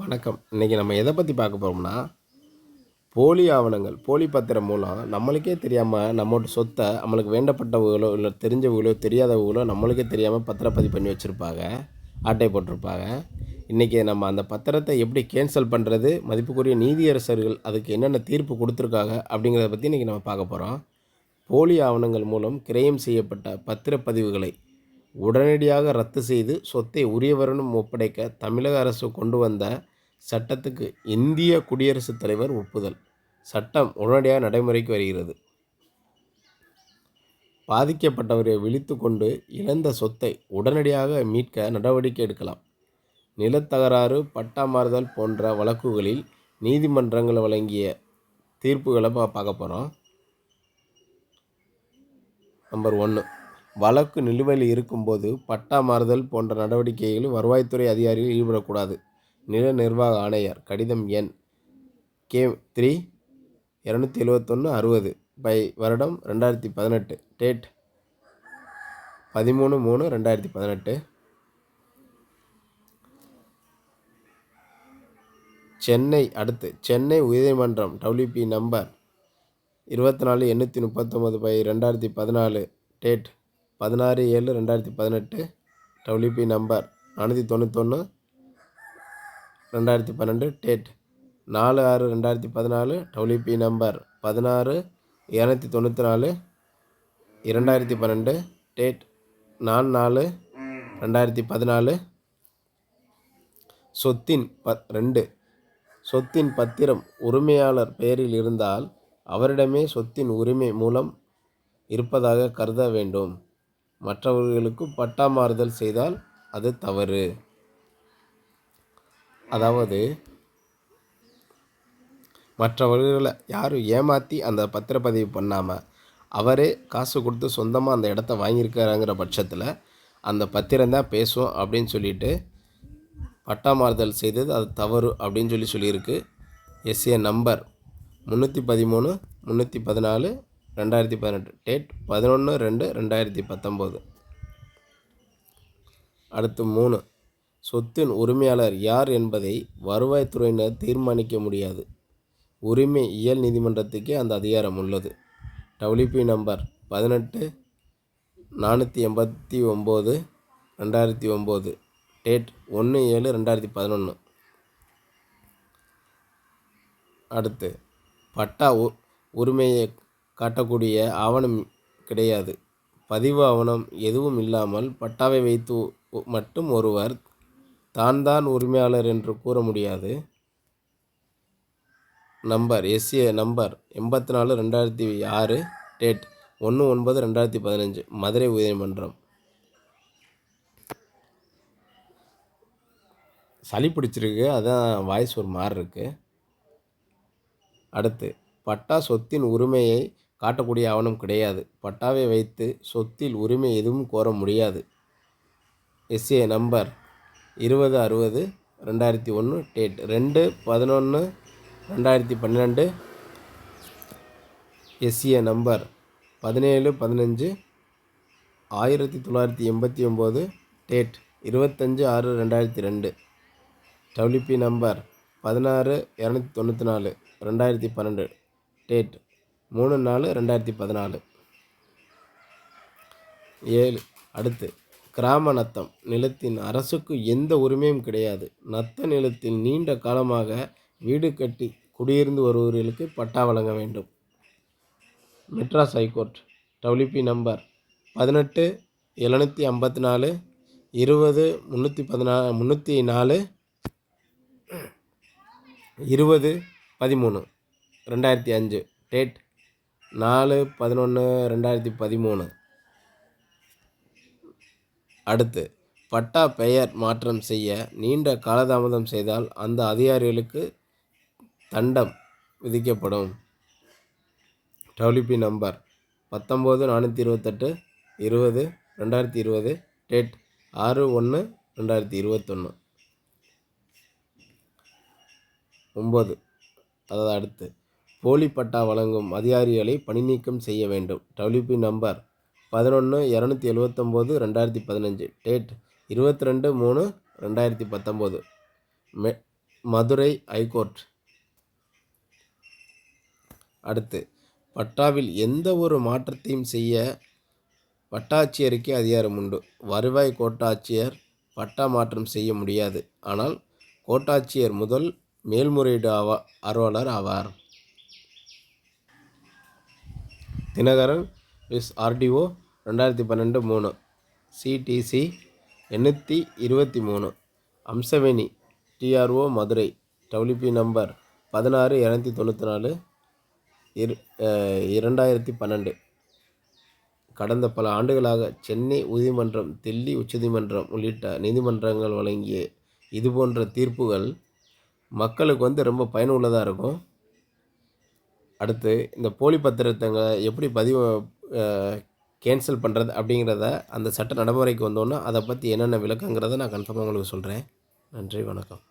வணக்கம். இன்றைக்கி நம்ம எதை பற்றி பார்க்க போகிறோம்னா போலி ஆவணங்கள் போலி பத்திரம் மூலம் நம்மளுக்கே தெரியாமல் நம்மளோட சொத்தை நம்மளுக்கு வேண்டப்பட்டவங்களோ இல்லை தெரிஞ்சவங்களோ தெரியாதவங்களோ நம்மளுக்கே தெரியாமல் பத்திரப்பதிவு பண்ணி வச்சுருப்பாங்க ஆட்டை போட்டிருப்பாங்க. இன்றைக்கி நம்ம அந்த பத்திரத்தை எப்படி கேன்சல் பண்ணுறது மதிப்புக்குரிய நீதியரசர்கள் அதுக்கு என்னென்ன தீர்ப்பு கொடுத்துருக்காங்க அப்படிங்கிறத பற்றி இன்றைக்கி நம்ம பார்க்க போகிறோம் போலி ஆவணங்கள் மூலம் கிரயம் செய்யப்பட்ட பத்திரப்பதிவுகளை உடனடியாக ரத்து செய்து சொத்தை உரியவரனும் ஒப்படைக்க தமிழக அரசு கொண்டு வந்த சட்டத்துக்கு இந்திய குடியரசுத் தலைவர் ஒப்புதல். சட்டம் உடனடியாக நடைமுறைக்கு வருகிறது. பாதிக்கப்பட்டவரை விழித்து கொண்டு இழந்த சொத்தை உடனடியாக மீட்க நடவடிக்கை எடுக்கலாம். நிலத்தகராறு பட்டா மாறுதல் போன்ற வழக்குகளில் நீதிமன்றங்கள் வழங்கிய தீர்ப்புகளை பா பார்க்க போகிறோம் நம்பர் ஒன்று வழக்கு நிலுவையில் இருக்கும்போது பட்டா மாறுதல் போன்ற நடவடிக்கைகளில் வருவாய்த்துறை அதிகாரிகள் ஈடுபடக்கூடாது. நில நிர்வாக ஆணையர் கடிதம் எண் கே த்ரீ இரநூத்தி எழுவத்தொன்று அறுபது பை வருடம் ரெண்டாயிரத்தி பதினெட்டு டேட் பதிமூணு மூணு ரெண்டாயிரத்தி பதினெட்டு. சென்னை அடுத்து சென்னை உயர்நீதிமன்றம் டபிள்யூபி நம்பர் இருபத்தி நாலு எண்ணூற்றி முப்பத்தொம்பது பை ரெண்டாயிரத்தி பதினாலு டேட் பதினாறு ஏழு ரெண்டாயிரத்தி பதினெட்டு டபிள்யூபி நம்பர் நானூற்றி தொண்ணூத்தொன்று ரெண்டாயிரத்தி பன்னெண்டு டேட் நாலு ஆறு ரெண்டாயிரத்தி பதினாலு டபிள்யூபி நம்பர் பதினாறு இரநூத்தி தொண்ணூற்றி நாலு இரண்டாயிரத்தி பன்னெண்டு டேட் நாலு நாலு ரெண்டாயிரத்தி பதினாலு சொத்தின் ப ரெண்டு சொத்தின் பத்திரம் உரிமையாளர் பெயரில் இருந்தால் அவரிடமே சொத்தின் உரிமை மூலம் இருப்பதாக கருத வேண்டும். மற்றவர்களுக்கு பட்டா மாறுதல் செய்தால் அது தவறு. அதாவது மற்றவர்களை யாரும் ஏமாற்றி அந்த பத்திரப்பதிவு பண்ணாமல் அவரே காசு கொடுத்து சொந்தமாக அந்த இடத்த வாங்கியிருக்காருங்கிற பட்சத்தில் அந்த பத்திரம்தான் பேசும் அப்படின்னு சொல்லிட்டு பட்டா மாறுதல் செய்தது அது தவறு அப்படின்னு சொல்லி சொல்லியிருக்கு. எஸ்ஏ நம்பர் முந்நூற்றி பதிமூணு முந்நூற்றி பதினாலு ரெண்டாயிரத்தி பதினெட்டு. டேட் பதினொன்று ரெண்டு ரெண்டாயிரத்தி பத்தொம்போது. அடுத்து மூணு. சொத்தின் உரிமையாளர் யார் என்பதை வருவாய்த்துறையினர் தீர்மானிக்க முடியாது. உரிமை இயல் நீதிமன்றத்துக்கே அந்த அதிகாரம் உள்ளது. டபிள்யூபி நம்பர் பதினெட்டு நானூற்றி எண்பத்தி ஒம்பது ரெண்டாயிரத்தி ஒம்பது. டேட் ஒன்று ஏழு ரெண்டாயிரத்தி பதினொன்று அடுத்து பட்டா உ உரிமையை காட்டக்கூடிய ஆவணம் கிடையாது. பதிவு ஆவணம் எதுவும் இல்லாமல் பட்டாவை வைத்து மட்டும் ஒருவர் தான் தான் உரிமையாளர் என்று கூற முடியாது. நம்பர் எஸ்ஏ நம்பர் எண்பத்தி நாலு ரெண்டாயிரத்தி ஆறு டேட் ஒன்று ஒன்பது ரெண்டாயிரத்தி பதினஞ்சு மதுரை உயர்நீதிமன்றம். சளி பிடிச்சிருக்கு அதான் வாய்ஸ் ஒரு மாதிரி இருக்குது அடுத்து பட்டா சொத்தின் உரிமையை காட்டக்கூடிய ஆவணம் கிடையாது. பட்டாவை வைத்து சொத்தில் உரிமை எதுவும் கோர முடியாது. எஸ்ஏ நம்பர் இருபது அறுபது ரெண்டாயிரத்தி ஒன்று டேட் ரெண்டு பதினொன்று ரெண்டாயிரத்தி பன்னெண்டு எஸ்ஏ நம்பர் பதினேழு பதினஞ்சு ஆயிரத்தி தொள்ளாயிரத்தி எண்பத்தி ஒம்பது டேட் இருபத்தஞ்சு ஆறு ரெண்டாயிரத்தி ரெண்டு. டபிள்யூபி நம்பர் பதினாறு இரநூத்தி தொண்ணூற்றி நாலு ரெண்டாயிரத்தி பன்னெண்டு டேட் மூணு நாலு ரெண்டாயிரத்தி பதினாலு. ஏழு அடுத்து கிராம நத்தம் நிலத்தின் அரசுக்கு எந்த உரிமையும் கிடையாது. நத்த நிலத்தில் நீண்ட காலமாக வீடு கட்டி குடியிருந்து வருபவர்களுக்கு பட்டா வழங்க வேண்டும். மெட்ராஸ் ஹைகோர்ட் டபிள்யூபி நம்பர் பதினெட்டு எழுநூற்றி ஐம்பத்தி நாலு இருபது முந்நூற்றி பதினா முந்நூற்றி நாலு இருபது பதிமூணு ரெண்டாயிரத்தி அஞ்சு. டேட் நாலு பதினொன்று ரெண்டாயிரத்தி பதிமூணு. அடுத்து பட்டா பெயர் மாற்றம் செய்ய நீண்ட காலதாமதம் செய்தால் அந்த அதிகாரிகளுக்கு தண்டம் விதிக்கப்படும். டபிள்யூபி நம்பர் பத்தொம்போது நானூற்றி இருபத்தெட்டு இருபது ரெண்டாயிரத்தி இருபது டேட் ஆறு ஒன்று ரெண்டாயிரத்தி இருபத்தொன்று ஒம்பது அதாவது அடுத்து போலி பட்டா வழங்கும் அதிகாரிகளை பணிநீக்கம் செய்ய வேண்டும். டபிள்யூபி நம்பர் பதினொன்று இரநூத்தி எழுவத்தொம்போது ரெண்டாயிரத்தி பதினஞ்சு. டேட் இருபத்தி ரெண்டு மூணு ரெண்டாயிரத்தி பத்தொம்போது. மெ மதுரை ஹைகோர்ட் அடுத்து பட்டாவில் எந்த ஒரு மாற்றத்தையும் செய்ய வட்டாட்சியருக்கே அதிகாரம் உண்டு. வருவாய் கோட்டாட்சியர் பட்டா மாற்றம் செய்ய முடியாது. ஆனால் கோட்டாட்சியர் முதல் மேல்முறையீடு ஆவா அறுவலர் ஆவார். தினகரன் விஸ் ஆர்டிஓ ரெண்டாயிரத்தி பன்னெண்டு மூணு. சிடிசி எண்ணூற்றி இருபத்தி மூணு. Amsaveni DRO Madurai. WB number பதினாறு இரநூத்தி தொண்ணூற்றி நாலு இரு இரண்டாயிரத்தி பன்னெண்டு. கடந்த பல ஆண்டுகளாக சென்னை உயர்நீதிமன்றம் தில்லி உச்சநீதிமன்றம் உள்ளிட்ட நீதிமன்றங்கள் வழங்கிய இதுபோன்ற தீர்ப்புகள் மக்களுக்கு வந்து ரொம்ப பயனுள்ளதாக இருக்கும். அடுத்து இந்த போலி பத்திரத்தங்களை எப்படி பதிவு கேன்சல் பண்ணுறது அப்படிங்கிறத அந்த சட்ட நடைமுறைக்கு வந்தோன்னே அதை பற்றி என்னென்ன விளக்கங்கிறத நான் கன்ஃபார்மாக உங்களுக்கு சொல்கிறேன் நன்றி வணக்கம்.